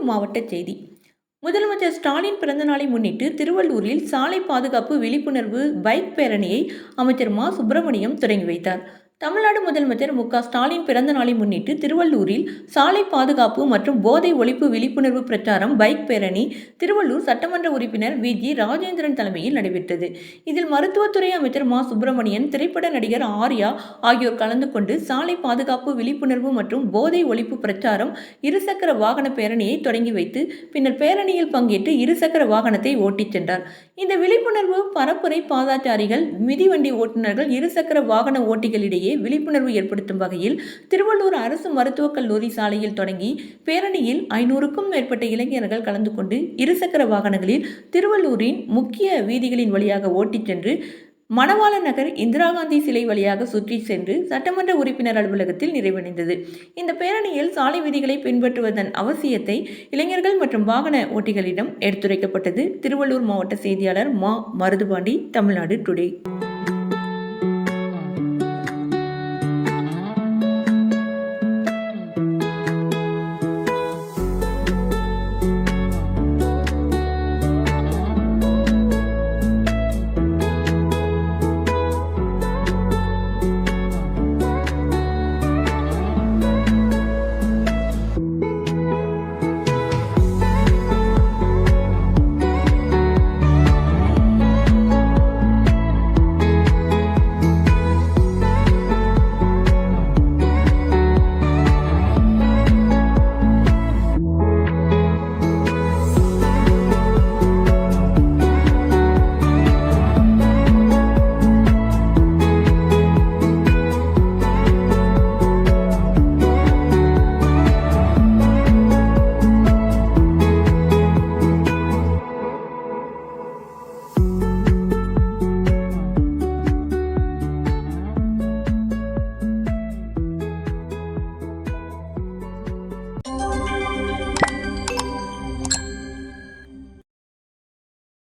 திருவள்ளூர் மாவட்ட செய்தி. முதலமைச்சர் ஸ்டாலின் பிறந்தநாளை முன்னிட்டு திருவள்ளூரில் சாலை பாதுகாப்பு விழிப்புணர்வு பைக் பேரணியை அமைச்சர் மா. சுப்பிரமணியம் தொடங்கி வைத்தார். தமிழ்நாடு முதலமைச்சர் மு க. ஸ்டாலின் பிறந்த நாளை முன்னிட்டு திருவள்ளூரில் சாலை பாதுகாப்பு மற்றும் போதை ஒழிப்பு விழிப்புணர்வு பிரச்சாரம் பைக் பேரணி திருவள்ளூர் சட்டமன்ற உறுப்பினர் வி. ஜி. ராஜேந்திரன் தலைமையில் நடைபெற்றது. இதில் மருத்துவத்துறை அமைச்சர் மா. சுப்பிரமணியன் திரைப்பட நடிகர் ஆர்யா ஆகியோர் கலந்து கொண்டு சாலை பாதுகாப்பு விழிப்புணர்வு மற்றும் போதை ஒழிப்பு பிரச்சாரம் இருசக்கர வாகன பேரணியை தொடங்கி வைத்து பின்னர் பேரணியில் பங்கேற்று இருசக்கர வாகனத்தை ஓட்டிச் சென்றார். இந்த விழிப்புணர்வு பரப்புரை பாதாச்சாரிகள் மிதிவண்டி ஓட்டுநர்கள் இருசக்கர வாகன ஓட்டிகளிடையே விழிப்புணர்வு ஏற்படுத்தும் வகையில் திருவள்ளூர் அரசு மருத்துவக் கல்லூரி சாலையில் தொடங்கி பேரணியில் ஐநூறுக்கும் மேற்பட்ட இளைஞர்கள் கலந்து கொண்டு இருசக்கர வாகனங்களில் திருவள்ளூரின் முக்கிய வீதிகளின் வழியாக ஓட்டிச் சென்று மணவாள நகர் இந்திரா காந்தி சிலை வழியாக சுற்றி சென்று சட்டமன்ற உறுப்பினர் அலுவலகத்தில் நிறைவடைந்தது. இந்த பேரணியில் சாலை விதிகளை பின்பற்றுவதன் அவசியத்தை இளைஞர்கள் மற்றும் வாகன ஓட்டிகளிடம் எடுத்துரைக்கப்பட்டது திருவள்ளூர் மாவட்ட செய்தியாளர் மா மருதுபாண்டி தமிழ்நாடு டுடே.